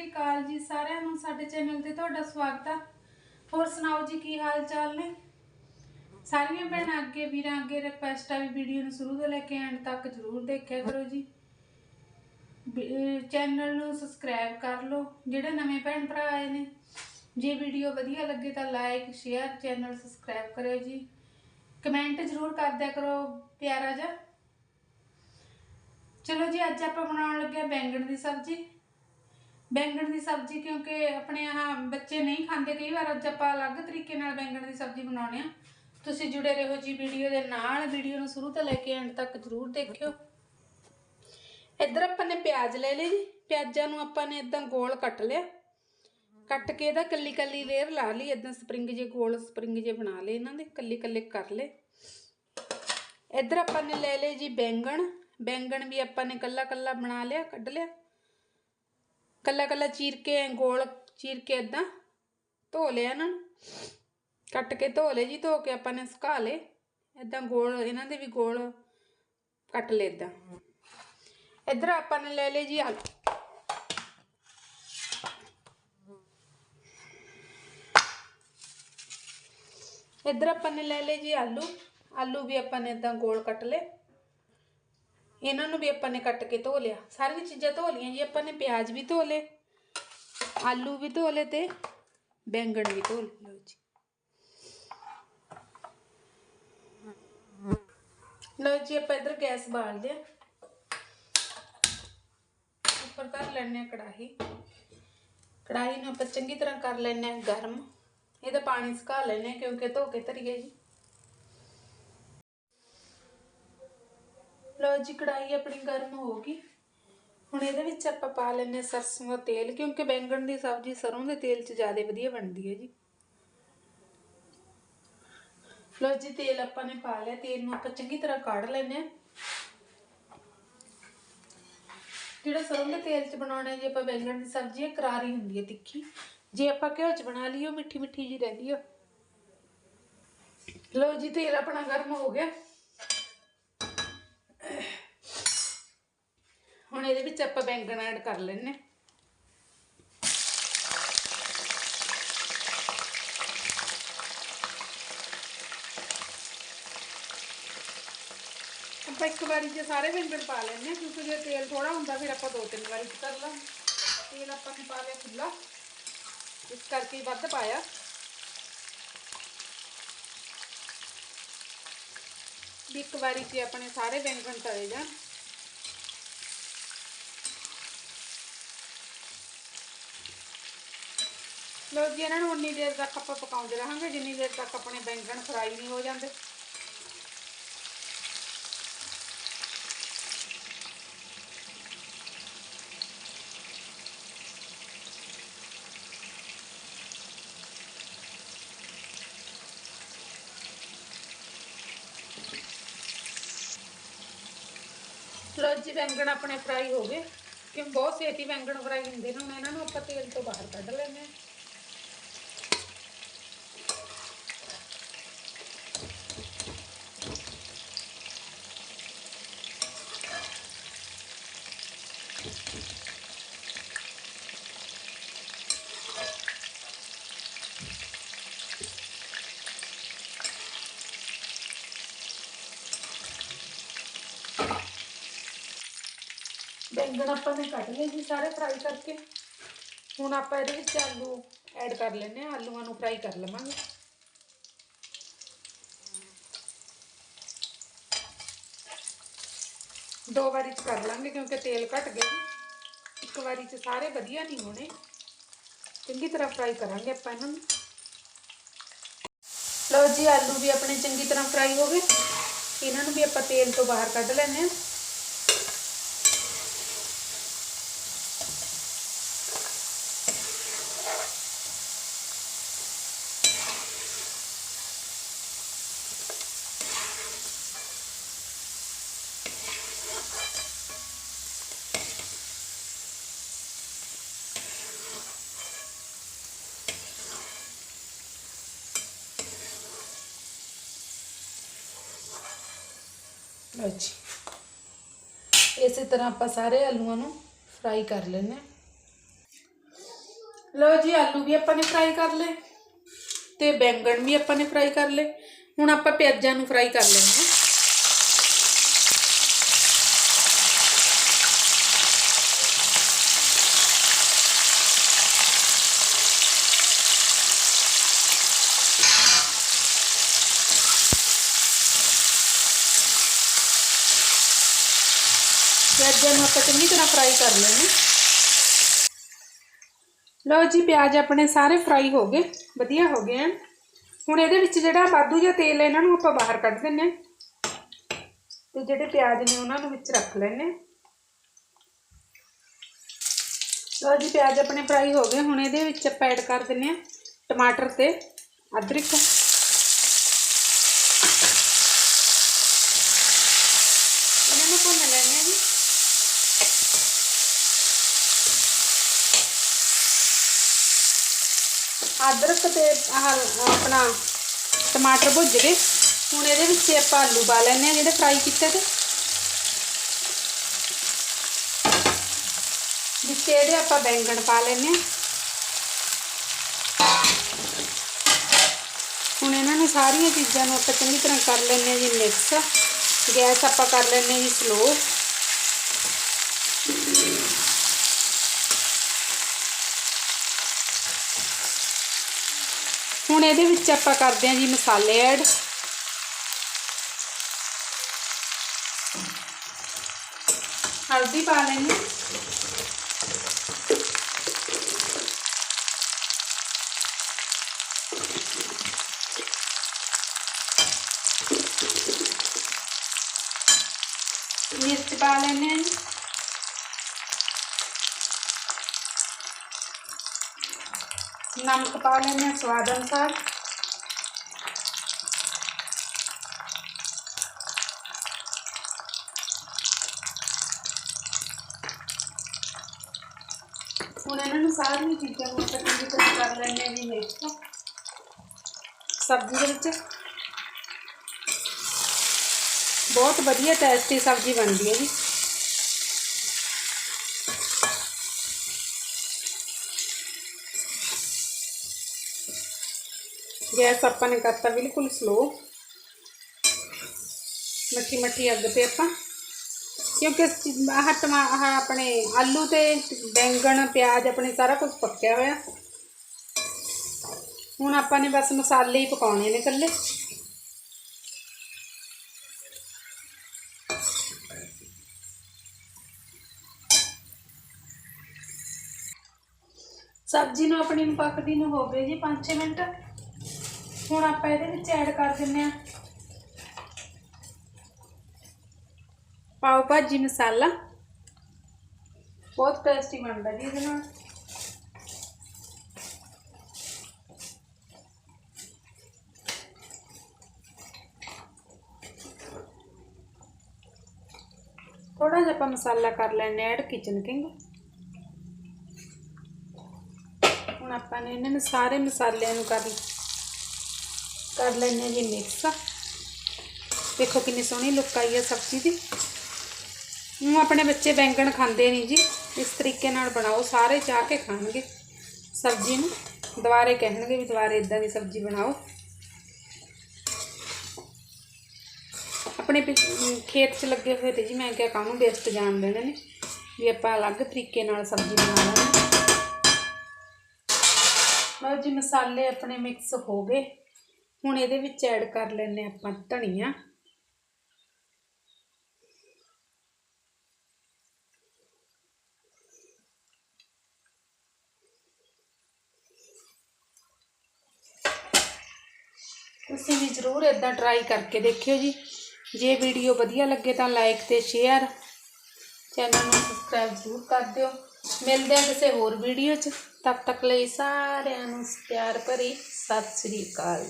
ਸ੍ਰੀ ਅਕਾਲ ਜੀ ਸਾਰਿਆਂ ਨੂੰ, ਸਾਡੇ ਚੈਨਲ ਤੇ ਤੁਹਾਡਾ ਸਵਾਗਤ ਆ। ਹੋਰ ਸੁਣਾਓ ਜੀ, ਕੀ ਹਾਲ ਚਾਲ ਨੇ? ਸਾਰੀਆਂ ਭੈਣਾਂ ਅੱਗੇ, ਵੀਰਾਂ ਅੱਗੇ ਰਿਕੁਐਸਟ ਆ ਵੀ ਵੀਡੀਓ ਨੂੰ ਸ਼ੁਰੂ ਤੋਂ ਲੈ ਕੇ ਐਂਡ ਤੱਕ ਜ਼ਰੂਰ ਦੇਖਿਆ ਕਰੋ ਜੀ। ਚੈਨਲ ਨੂੰ ਸਬਸਕ੍ਰਾਈਬ ਕਰ ਲਓ। ਜਿਹੜੇ ਨਵੇਂ ਭੈਣ ਭਰਾ ਆਏ ਨੇ, ਜੇ ਵੀਡੀਓ ਵਧੀਆ ਲੱਗੇ ਤਾਂ ਲਾਈਕ ਸ਼ੇਅਰ ਚੈਨਲ ਸਬਸਕ੍ਰਾਈਬ ਕਰਿਓ ਜੀ। ਕਮੈਂਟ ਜ਼ਰੂਰ ਕਰਦਿਆ ਕਰੋ, ਪਿਆਰਾ ਜਿਹਾ। ਚਲੋ ਜੀ, ਅੱਜ ਆਪਾਂ ਬਣਾਉਣ ਲੱਗੇ ਬੈਂਗਣ ਦੀ ਸਬਜ਼ੀ। ਬੈਂਗਣ ਦੀ ਸਬਜ਼ੀ, ਕਿਉਂਕਿ ਆਪਣੇ ਆਹ ਬੱਚੇ ਨਹੀਂ ਖਾਂਦੇ ਕਈ ਵਾਰ, ਅੱਜ ਆਪਾਂ ਅਲੱਗ ਤਰੀਕੇ ਨਾਲ ਬੈਂਗਣ ਦੀ ਸਬਜ਼ੀ ਬਣਾਉਣੇ ਆ। ਤੁਸੀਂ ਜੁੜੇ ਰਹੋ ਜੀ ਵੀਡੀਓ ਦੇ ਨਾਲ, ਵੀਡੀਓ ਨੂੰ ਸ਼ੁਰੂ ਤੋਂ ਲੈ ਕੇ ਐਂਡ ਤੱਕ ਜ਼ਰੂਰ ਦੇਖਿਓ। ਇੱਧਰ ਆਪਾਂ ਨੇ ਪਿਆਜ਼ ਲੈ ਲਏ ਜੀ, ਪਿਆਜ਼ਾਂ ਨੂੰ ਆਪਾਂ ਨੇ ਇਦਾਂ ਗੋਲ ਕੱਟ ਲਿਆ। ਕੱਟ ਕੇ ਇਹਦਾ ਕੱਲੀ ਕੱਲੀ ਲੇਅਰ ਲਾ ਲਈ, ਇਦਾਂ ਸਪਰਿੰਗ ਜੇ ਗੋਲ ਸਪਰਿੰਗ ਜੇ ਬਣਾ ਲਏ ਇਹਨਾਂ ਦੇ ਕੱਲੀ ਕੱਲੇ ਕਰ ਲਏ। ਇੱਧਰ ਆਪਾਂ ਨੇ ਲੈ ਲਏ ਜੀ ਬੈਂਗਣ ਬੈਂਗਣ ਵੀ ਆਪਾਂ ਨੇ ਕੱਲਾ ਕੱਲਾ ਬਣਾ ਲਿਆ, ਕੱਢ ਲਿਆ। ਕੱਲਾ ਕੱਲਾ ਚੀਰ ਕੇ ਗੋਲ ਚੀਰ ਕੇ ਇਦਾਂ ਧੋ ਲਿਆ ਇਹਨਾਂ ਨੂੰ। ਕੱਟ ਕੇ ਧੋ ਲਏ ਜੀ, ਧੋ ਕੇ ਆਪਾਂ ਨੇ ਸੁਕਾ ਲਏ। ਇਦਾਂ ਗੋਲ, ਇਹਨਾਂ ਦੇ ਵੀ ਗੋਲ ਕੱਟ ਲਏ ਇਦਾਂ ਇੱਧਰ ਆਪਾਂ ਨੇ ਲੈ ਲਏ ਜੀ ਆਲੂ। ਇੱਧਰ ਆਪਾਂ ਨੇ ਲੈ ਲਏ ਜੀ ਆਲੂ। ਆਲੂ ਵੀ ਆਪਾਂ ਨੇ ਇਦਾਂ ਗੋਲ ਕੱਟ ਲਏ। ਇਹਨਾਂ ਨੂੰ ਵੀ ਆਪਾਂ ਨੇ ਕੱਟ ਕੇ ਧੋ ਲਿਆ। ਸਾਰੀਆਂ ਚੀਜ਼ਾਂ ਧੋ ਲਈਆਂ ਜੀ, ਆਪਾਂ ਨੇ ਪਿਆਜ਼ ਵੀ ਧੋ ਲਏ, ਆਲੂ ਵੀ ਧੋ ਲਏ ਤੇ ਬੈਂਗਣ ਵੀ ਧੋ ਲਏ। ਲਓ ਜੀ। ਲਓ ਜੀ, ਆਪਾਂ ਇਧਰ ਗੈਸ ਬਾਲਦੇ ਆ ਉੱਪਰ ਕਰ ਲੈਣੇ ਆ ਕੜਾਹੀ। ਕੜਾਹੀ ਨੂੰ ਆਪਾਂ ਚੰਗੀ ਤਰ੍ਹਾਂ ਕਰ ਲੈਣੇ ਆ ਗਰਮ। ਇਹਦਾ ਪਾਣੀ ਸੁਕਾ ਲੈਣੇ ਕਿਉਂਕਿ ਧੋ ਕੇ ਧਰੀਏ ਜੀ। ਲਓ ਜੀ ਕੜਾਈ ਆਪਣੀ ਗਰਮ ਹੋ ਗਈ। ਹੁਣ ਇਹਦੇ ਵਿੱਚ ਆਪਾਂ ਪਾ ਲੈਣੇ ਸਰਸੋਂ ਦਾ ਤੇਲ, ਕਿਉਂਕਿ ਬੈਂਗਣ ਦੀ ਸਬਜ਼ੀ ਸਰੋਂ ਦੇ ਤੇਲ 'ਚ ਜ਼ਿਆਦਾ ਵਧੀਆ ਬਣਦੀ ਹੈ ਜੀ। ਲਓ ਜੀ, ਤੇਲ ਆਪਾਂ ਨੇ ਪਾ ਲਿਆ। ਤੇਲ ਨੂੰ ਆਪਾਂ ਚੰਗੀ ਤਰ੍ਹਾਂ ਕੱਢ ਲੈਣੇ ਆ ਜਿਹੜਾ ਸਰੋਂ ਦੇ ਤੇਲ 'ਚ ਬਣਾਉਣਾ ਜੇ, ਆਪਾਂ ਬੈਂਗਣ ਦੀ ਸਬਜ਼ੀ ਹੈ, ਕਰਾਰੀ ਹੁੰਦੀ ਹੈ ਤਿੱਖੀ। ਜੇ ਆਪਾਂ ਘਿਓ 'ਚ ਬਣਾ ਲਈਓ ਮਿੱਠੀ ਮਿੱਠੀ ਜੀ ਰਹਿੰਦੀ ਆ ਲਓ ਜੀ, ਤੇਲ ਆਪਣਾ ਗਰਮ ਹੋ ਗਿਆ। ਹੁਣ ਇਹਦੇ ਵਿੱਚ ਆਪਾਂ ਬੈਂਗਣ ਐਡ ਕਰ ਲੈਣੇ ਆਪਾਂ ਇੱਕ ਵਾਰੀ 'ਚ ਸਾਰੇ ਬੈਂਗਣ ਪਾ ਲੈਣੇ ਕਿਉਂਕਿ ਜੇ ਤੇਲ ਥੋੜਾ ਹੁੰਦਾ, ਫਿਰ ਆਪਾਂ ਦੋ ਤਿੰਨ ਵਾਰੀ 'ਚ ਕਰ ਲਾਂ ਤੇਲ ਆਪਾਂ ਨੇ ਪਾ ਲਿਆ ਖੁੱਲਾ ਇਸ ਕਰਕੇ ਹੀ ਵੱਧ ਪਾਇਆ। ਵੀ ਇੱਕ ਵਾਰੀ 'ਚ ਆਪਣੇ ਸਾਰੇ ਬੈਂਗਣ ਤਲੇ ਜਾਣ। ਲੋ ਜੀ, ਇਹਨਾਂ ਨੂੰ ਉਨੀ ਦੇਰ ਤੱਕ ਆਪਾਂ ਪਕਾਉਂਦੇ ਰਹਾਂਗੇ, ਜਿੰਨੀ ਦੇਰ ਤੱਕ ਆਪਣੇ ਬੈਂਗਣ ਫਰਾਈ ਨਹੀਂ ਹੋ ਜਾਂਦੇ। ਲੋ ਜੀ, ਬੈਂਗਣ ਆਪਣੇ ਫਰਾਈ ਹੋ ਗਏ। ਕਿ ਬਹੁਤ ਛੇਤੀ ਬੈਂਗਣ ਫਰਾਈ ਹੁੰਦੇ ਨੇ, ਹੁਣ ਇਹਨਾਂ ਨੂੰ ਆਪਾਂ ਤੇਲ ਤੋਂ ਬਾਹਰ ਕੱਢ ਲੈਂਦੇ ਹਾਂ। ਬੈਂਗਣ ਆਪਾਂ ਨੇ ਕੱਢ ਲਏ ਜੀ ਸਾਰੇ ਫਰਾਈ ਕਰਕੇ। ਹੁਣ ਆਪਾਂ ਇਹਦੇ ਵਿੱਚ ਆਲੂ ਐਡ ਕਰ ਲੈਣੇ ਆ ਆਲੂਆਂ ਨੂੰ ਫਰਾਈ ਕਰ ਲਵਾਂਗੇ। ਦੋ ਵਾਰੀ ਚ ਕਰ ਲਾਂਗੇ ਕਿਉਂਕਿ ਤੇਲ ਘਟ ਗਿਆ ਜੀ। ਇੱਕ ਵਾਰੀ ਚ ਸਾਰੇ ਵਧੀਆ ਨਹੀਂ ਹੋਣੇ। ਚੰਗੀ ਤਰ੍ਹਾਂ ਫਰਾਈ ਕਰਾਂਗੇ ਆਪਾਂ ਇਹਨਾਂ ਨੂੰ। ਲਓ ਜੀ, ਆਲੂ ਵੀ ਆਪਣੇ ਚੰਗੀ ਤਰ੍ਹਾਂ ਫਰਾਈ ਹੋ ਗਏ। ਇਹਨਾਂ ਨੂੰ ਵੀ ਆਪਾਂ ਤੇਲ ਤੋਂ ਬਾਹਰ ਕੱਢ ਲੈਣੇ ਆ ਲਓ ਜੀ। ਇਸੇ ਤਰ੍ਹਾਂ ਆਪਾਂ ਸਾਰੇ ਆਲੂਆਂ ਨੂੰ ਫਰਾਈ ਕਰ ਲੈਣੇ ਲਓ ਜੀ, ਆਲੂ ਵੀ ਆਪਾਂ ਨੇ ਫਰਾਈ ਕਰ ਲਏ ਤੇ ਬੈਂਗਣ ਵੀ ਆਪਾਂ ਨੇ ਫਰਾਈ ਕਰ ਲਏ। ਹੁਣ ਆਪਾਂ ਪਿਆਜ਼ਾਂ ਨੂੰ ਫਰਾਈ ਕਰ ਲੈਣਾ ਪਿਆਜ਼ਾਂ ਨੂੰ ਆਪਾਂ ਚੰਗੀ ਤਰ੍ਹਾਂ ਫਰਾਈ ਕਰ ਲੈਣਾ ਲਓ ਜੀ, ਪਿਆਜ਼ ਆਪਣੇ ਸਾਰੇ ਫਰਾਈ ਹੋ ਗਏ, ਵਧੀਆ ਹੋ ਗਏ ਹਨ। ਹੁਣ ਇਹਦੇ ਵਿੱਚ ਜਿਹੜਾ ਵਾਧੂ ਜਿਹਾ ਤੇਲ ਹੈ, ਇਹਨਾਂ ਨੂੰ ਆਪਾਂ ਬਾਹਰ ਕੱਢ ਦਿੰਨੇ ਹਾਂ। ਤੇ ਜਿਹੜੇ ਪਿਆਜ਼ ਨੇ ਉਹਨਾਂ ਨੂੰ ਵਿੱਚ ਰੱਖ ਲੈਣੇ ਲਓ ਜੀ, ਪਿਆਜ਼ ਆਪਣੇ ਫਰਾਈ ਹੋ ਗਏ। ਹੁਣ ਇਹਦੇ ਵਿੱਚ ਆਪਾਂ ਐਡ ਕਰ ਦਿੰਨੇ ਆ ਟਮਾਟਰ ਤੇ ਅਦਰਕ ਇਹਨਾਂ ਨੂੰ ਭੁੰਨ ਲੈਣੇ ਆ ਜੀ ਅਦਰਕ ਤੇ ਆਹ, ਆਪਣਾ ਟਮਾਟਰ ਭੁੱਜ ਗਏ। ਹੁਣ ਇਹਦੇ ਵਿੱਚ ਆਪਾਂ ਆਲੂ ਪਾ ਲੈਣੇ ਆ ਜਿਹੜੇ ਫਰਾਈ ਕੀਤੇ ਤੇ। ਵਿੱਚ ਇਹਦੇ ਆਪਾਂ ਬੈਂਗਣ ਪਾ ਲੈਣੇ ਆ ਹੁਣ ਇਹਨਾਂ ਨੂੰ ਸਾਰੀਆਂ ਚੀਜ਼ਾਂ ਨੂੰ ਆਪਾਂ ਚੰਗੀ ਤਰ੍ਹਾਂ ਕਰ ਲੈਣੇ ਆ ਜੀ ਮਿਕਸ। ਗੈਸ ਆਪਾਂ ਕਰ ਲੈਣੇ ਆ ਜੀ ਸਲੋ ਇਹਦੇ ਵਿੱਚ ਆਪਾਂ ਕਰਦੇ ਹਾਂ ਜੀ ਮਸਾਲੇ ਐਡ। ਹਲਦੀ ਪਾ ਲੈਣੀ ਮਿਰਚ ਪਾ ਲੈਣੇ ਹਾਂ ਜੀ ਨਮਕ ਪਾ ਲੈਣੇ ਹਾਂ ਸਵਾਦ ਅਨੁਸਾਰ। ਹੁਣ ਇਹਨਾਂ ਨੂੰ ਸਾਰੀਆਂ ਚੀਜ਼ਾਂ ਨੂੰ ਚੰਗੀ ਤਰ੍ਹਾਂ ਕਰ ਲੈਣੇ ਹਾਂ ਜੀ ਮਿਕਸ ਸਬਜ਼ੀ ਦੇ ਵਿੱਚ ਬਹੁਤ ਵਧੀਆ ਟੇਸਟੀ ਸਬਜ਼ੀ ਬਣਦੀ ਹੈ ਜੀ। ਗੈਸ ਆਪਾਂ ਨੇ ਕਰਤਾ ਬਿਲਕੁਲ ਸਲੋ ਮੱਠੀ ਮੱਠੀ ਅੱਗ ਤੇ ਆਪਾਂ। ਕਿਉਂਕਿ ਆਹ ਟਮਾ ਆਹ ਆਪਣੇ ਆਲੂ ਤੇ ਬੈਂਗਣ, ਪਿਆਜ਼ ਆਪਣੇ ਸਾਰਾ ਕੁਝ ਪੱਕਿਆ ਹੋਇਆ। ਹੁਣ ਆਪਾਂ ਨੇ ਬਸ ਮਸਾਲੇ ਹੀ ਪਕਾਉਣੇ ਨੇ ਇਕੱਲੇ। ਸਬਜ਼ੀ ਨੂੰ ਆਪਣੀ ਨੂੰ ਪੱਕਦੀ ਨੂੰ ਹੋ ਗਏ ਜੀ 5-6 ਮਿੰਟ। ਹੁਣ ਆਪਾਂ ਇਹਦੇ ਵਿੱਚ ਐਡ ਕਰ ਦਿੰਨੇ ਆ ਪਾਓ ਭਾਜੀ ਮਸਾਲਾ। ਬਹੁਤ ਟੇਸਟੀ ਬਣਦਾ ਜੀ ਇਹਦੇ ਨਾਲ। ਥੋੜਾ ਜਿਹਾ ਆਪਾਂ ਮਸਾਲਾ ਕਰ ਲੈਣੇ ਐਡ ਕਿਚਨ ਕਿੰਗ ਹੁਣ ਆਪਾਂ ਨੇ ਇਹਨਾਂ ਨੂੰ ਸਾਰੇ ਮਸਾਲਿਆਂ ਨੂੰ ਕਰ ਕਰ ਲੈਣੇ ਜੀ ਮਿਕਸ ਦੇਖੋ ਕਿੰਨੀ ਸੋਹਣੀ ਲੁੱਕ ਆਈ ਹੈ ਸਬਜ਼ੀ ਦੀ ਹੁਣ ਆਪਣੇ ਬੱਚੇ ਬੈਂਗਣ ਖਾਂਦੇ ਨਹੀਂ ਜੀ ਇਸ ਤਰੀਕੇ ਨਾਲ ਬਣਾਓ ਸਾਰੇ ਚਾਹ ਕੇ ਖਾਣਗੇ ਸਬਜ਼ੀ ਨੂੰ ਦੁਬਾਰੇ ਕਹਿਣਗੇ ਵੀ ਦੁਬਾਰੇ ਇਦਾਂ ਦੀ ਸਬਜ਼ੀ ਬਣਾਓ ਆਪਣੇ ਪਿ- ਅਮ ਖੇਤ 'ਚ ਲੱਗੇ ਹੋਏ ਤੇ ਜੀ ਮੈਂ ਕਿਹਾ ਕਾਹਨੂੰ ਵੇਸਟ ਜਾਣ ਦੇਣੇ ਨੇ ਵੀ ਆਪਾਂ ਅਲੱਗ ਤਰੀਕੇ ਨਾਲ ਸਬਜ਼ੀ ਬਣਾ ਲਾਂਗੇ ਲਓ ਜੀ ਮਸਾਲੇ ਆਪਣੇ ਮਿਕਸ ਹੋ ਗਏ ਹੁਣ ਇਹਦੇ ਵਿੱਚ ਐਡ ਕਰ ਲੈਣੇ ਆਪਾਂ ਧਨੀਆ। ਤੁਸੀਂ ਵੀ ਜ਼ਰੂਰ ਇਦਾਂ ਟਰਾਈ ਕਰਕੇ ਦੇਖਿਓ ਜੀ। ਜੇ ਵੀਡੀਓ ਵਧੀਆ ਲੱਗੇ ਤਾਂ ਲਾਈਕ ਤੇ ਸ਼ੇਅਰ ਚੈਨਲ ਨੂੰ ਸਬਸਕ੍ਰਾਈਬ ਜ਼ਰੂਰ ਕਰ ਦਿਓ। ਮਿਲਦੇ ਹਾਂ ਕਿਸੇ ਹੋਰ ਵੀਡੀਓ 'ਚ। ਤਦ ਤੱਕ ਲਈ ਸਾਰਿਆਂ ਨੂੰ ਪਿਆਰ ਭਰੀ ਸਤਿ ਸ੍ਰੀ ਅਕਾਲ।